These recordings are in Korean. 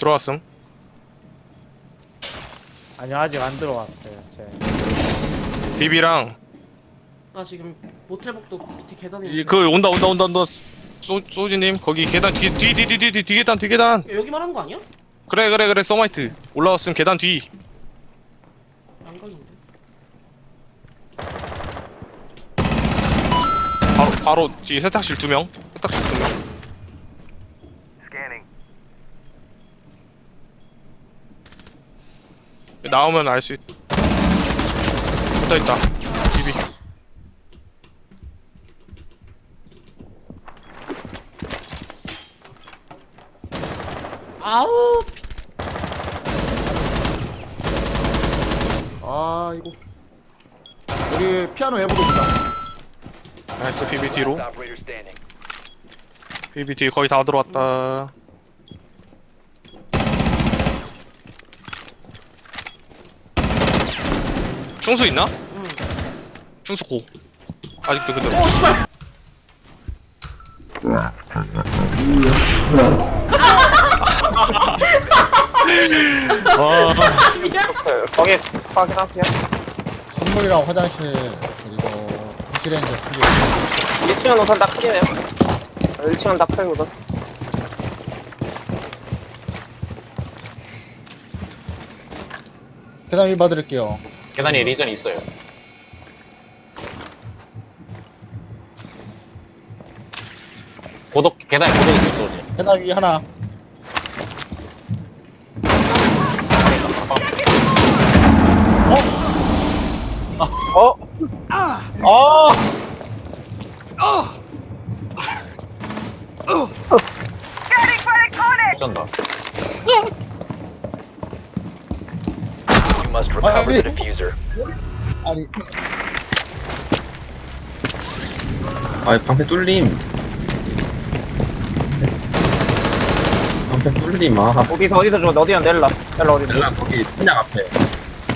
들어왔음. 아니 아직 안 들어왔어요. 제. 비비랑 나 지금 모텔복도 밑에 계단에 이, 그 온다 온다 온다 온다. 소 소지님 거기 계단 뒤뒤뒤뒤뒤 뒤 계단 뒤 계단. 여기 말하는 거 아니야? 그래 그래 그래 서마이트 올라왔음 계단 뒤. 안 가는데 바로 바로 뒤 세탁실 두 명. 세탁실 두 명. 나오면 알 수 있. 붙어 있다. 비비. 아우 아 이거 여기 피아노 해보고 있다. 나이스 비비 뒤로. Operator standing. 비비 뒤 거의 다 들어왔다. 충수 있나? 응. 충수 고. 아직도 그대로. 어 씨발 와. 거기 확인하세요. 식물이랑 화장실 그리고 부시렌저 크게 1층은 우선 다 크게네요. 1층은 다 크거든. 계단 위 봐드릴게요 계단에 리전이 있어요. 고독 계단에 고독 있어 지 계단 위 하나 어? 아 어쩐다. You recover the diffuser. 아니 아, 방패 뚫림. 방패 뚫림, 아. 어디서 어디서 좀 어디야 넬라. 넬라 어디? 넬라 거기 탄약 앞에.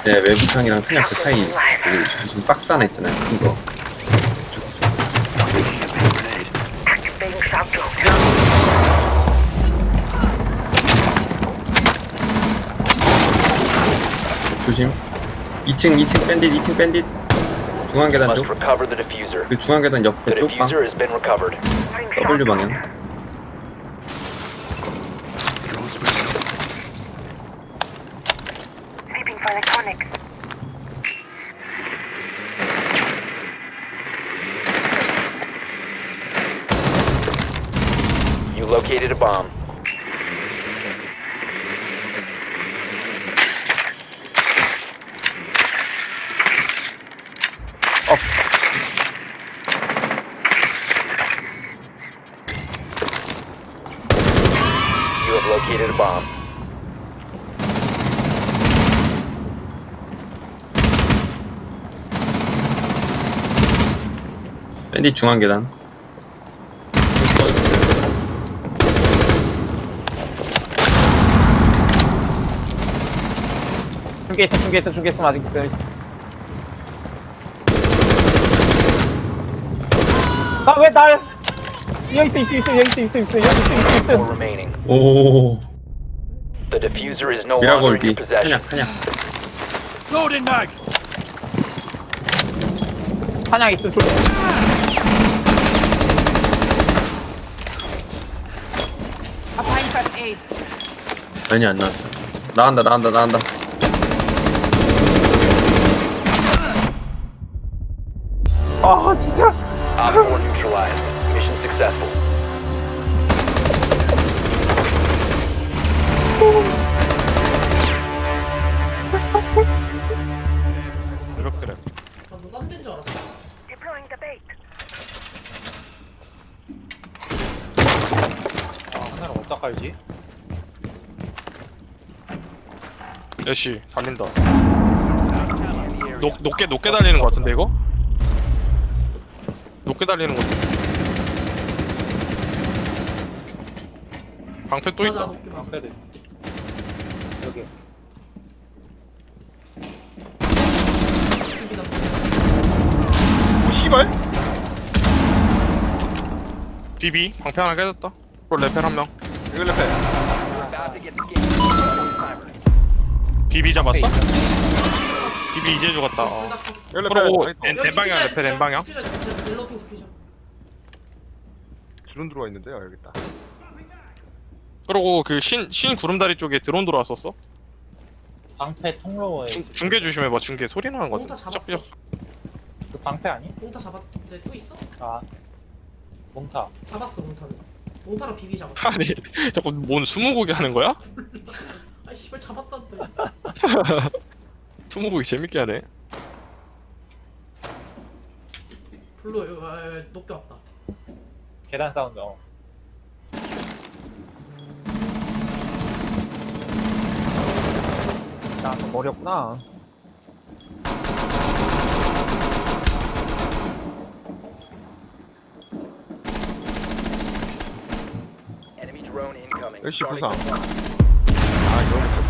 네, 외부창이랑 탄약 그 사이. 그 무슨 박스 하나 있잖아요. 큰 거. 저기 있었어. 조심. 2층, 2층 밴딧, 2층 밴딧. 중앙 You 계단 must 쪽. recover the diffuser. 그 중앙 계단 The 옆에 쪽방. diffuser has been recovered. W 방향. Sleeping for electronics. You located a bomb. You have located a bomb. 밴딧 중앙 계단. 중계 있어 중계 있어 중계 있으면 아직 있어. 나왜 나? 여기 있어 있어 있어 여기 있어 있어 있어 여기 있어 있어 Four 있어. remaining. 오. The diffuser is no 미라고 longer in 여기. your possession. 탄약, 탄약. 사냥 있어 좀. Applying first aid. 아니, 안 나왔어. 나간다, 나간다, 나간다. 아 진짜. Op 4 neutralized. Mission successful. 이렇게 그래. 나도 딴 데인 줄 알았어 Deploying the bait. 하나를 어디다 깔지? 여시 달린다. 높 높게 높게 달리는 것 같은데 이거? 높게 달리는 것 같아. 방패 또 맞아 있다. 맞아 패드. 여기. 집이다 씨발. 비비 방패 하나 깨졌다. 또 레펠 한 명. Get scanned. 비비 잡았어? 비비 이제 죽었다 어. 둘다 그러고 N 방향 레펠 N 방향 옐로핑 디피전. 드론 들어와 있는데요 여기 있다 그러고 그 신 신 구름다리 쪽에 드론 들어왔었어 방패 통로에 중, 중계 조심해봐 중계 소리 나는 거 몽타 같아 잡았어. 쩍그 방패 아니? 몽타 잡았는데 또 있어? 아 몽타 잡았어 몽타는. 몽타랑 비비 잡았어. 아니 자꾸 뭔 스무고개 하는 거야? 아이 씨발 잡았다는데. 스무고개 재밌게 하네 블루 여기 아, 여기 높게 왔다. 계단 사운드 어. 나 머리였구나. Enemy drone incoming. 역시 Starting 부상. 아 이거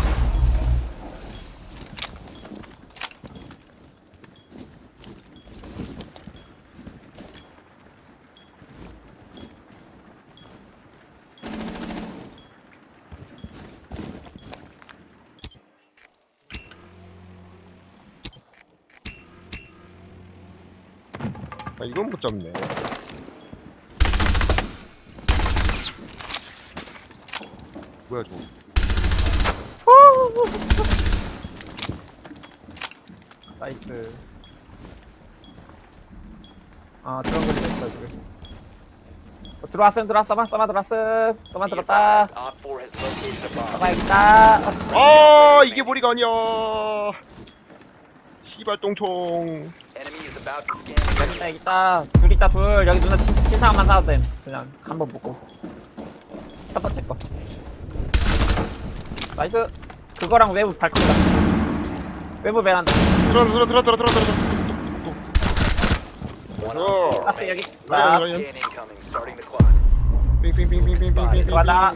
아 이건 못 잡네 뭐야 저거 나이스. 아, 드럼 걸리 됐어, 지금. 어, 들어왔음, 들어왔어, 만 써마 들어왔음. Be 들었다. advised, Op 4 has located a bomb. 써마 있다. 아 이게 머리가 아니야 씨발 똥총 여기 있다, 여기 있다. 둘 있다, 둘. 여기 누나 친, 친상만 사도 돼. 그냥 한번 묶고. 첫 번째 거. 나이스. 그거랑 외부 발톱이다. 외부 베란다. 들어 들어 들어 들어 들어 들어 One Oh. op 4 앞에 여기 remaining. 있다. Scan incoming. Starting the clock. 빙빙빙빙빙빙빙 들어가자.